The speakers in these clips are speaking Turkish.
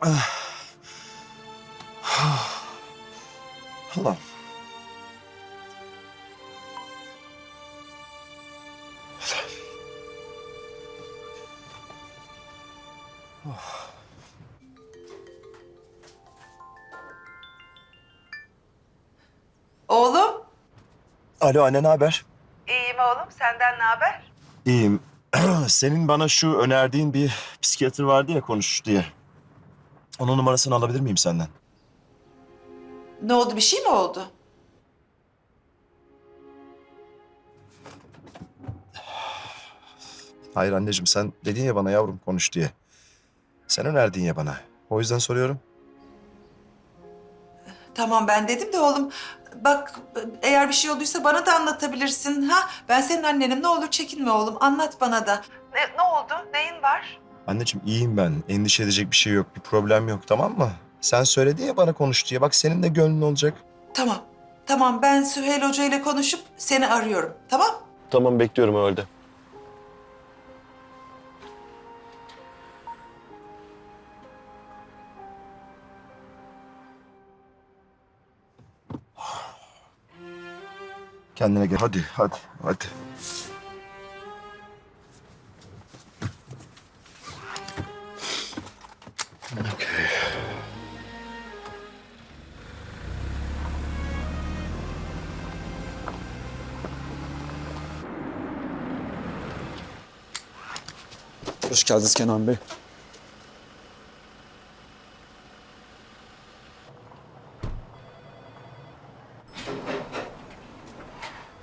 Allah. Oğlum. Alo anne ne haber? İyiyim oğlum. Senden ne haber? İyiyim. Senin bana şu önerdiğin bir psikiyatr vardı ya konuş diye. Onun numarasını alabilir miyim senden? Ne oldu? Bir şey mi oldu? Hayır anneciğim sen dedin ya bana yavrum konuş diye. Sen önerdin ya bana. O yüzden soruyorum. Tamam ben dedim de oğlum. Bak eğer bir şey olduysa bana da anlatabilirsin. Ha? Ben senin annenim. Ne olur çekinme oğlum. Anlat bana da. Ne, ne oldu? Neyin var? Anneciğim iyiyim ben. Endişe edecek bir şey yok. Bir problem yok tamam mı? Sen söyledi ya bana konuş diye. Bak senin de gönlün olacak. Tamam. Tamam ben Süheyl Hoca ile konuşup seni arıyorum. Tamam? Tamam bekliyorum öyle. Kendine gel. Hadi, hadi, hadi. Hoş geldiniz Kenan Bey.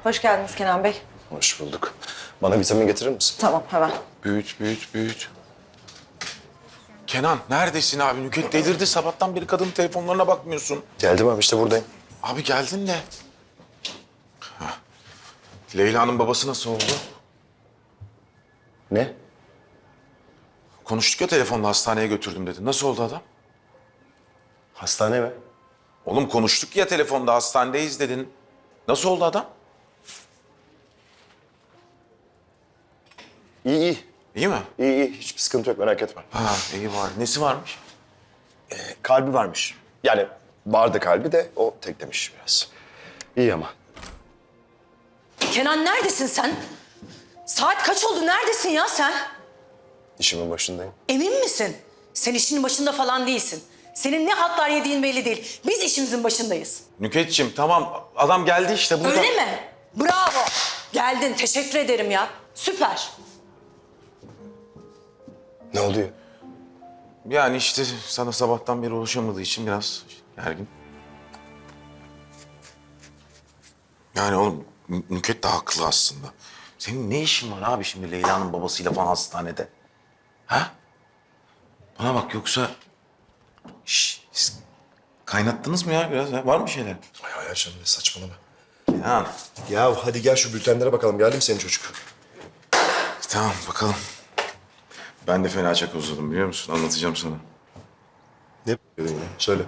Hoş geldiniz Kenan Bey. Hoş bulduk. Bana vitamin getirir misin? Tamam hemen. Büyüt, büyüt, büyüt. Kenan neredesin abi? Nüket delirdi. Sabahtan beri kadın telefonlarına bakmıyorsun. Geldim abi işte buradayım. Abi geldin de. Hah. Leyla'nın babası nasıl oldu? Konuştuk ya telefonla hastaneye götürdüm dedi. Nasıl oldu adam? Hastane mi? Oğlum konuştuk ya telefonda hastanedeyiz dedin. Nasıl oldu adam? İyi iyi. İyi mi? İyi iyi. Hiçbir sıkıntı yok merak etme. Ha iyi var. Nesi varmış? Kalbi varmış. Yani vardı kalbi de o teklemiş biraz. İyi ama. Kenan neredesin sen? Saat kaç oldu? Neredesin ya sen? İşimin başındayım. Emin misin? Sen işinin başında falan değilsin. Senin ne hatlar yediğin belli değil. Biz işimizin başındayız. Nüketçim tamam adam geldi işte burada. Öyle mi? Bravo. Geldin. Teşekkür ederim ya. Süper. Ne oluyor? Yani işte sana sabahtan beri ulaşamadığı için biraz gergin. Yani oğlum Nü- Nüket de haklı aslında. Senin ne işin var abi şimdi Leyla'nın babasıyla falan hastanede? Ha? Bana bak yoksa... Şş, siz kaynattınız mı ya biraz? Ha? Var mı şeyler? Ay hayır canım ne saçmalama. Ya, Ya hadi gel şu bültenlere bakalım. Geldi mi senin çocuk? tamam bakalım. Ben de fena çakozladım biliyor musun? Anlatacağım sana. Ne yine? Söyle.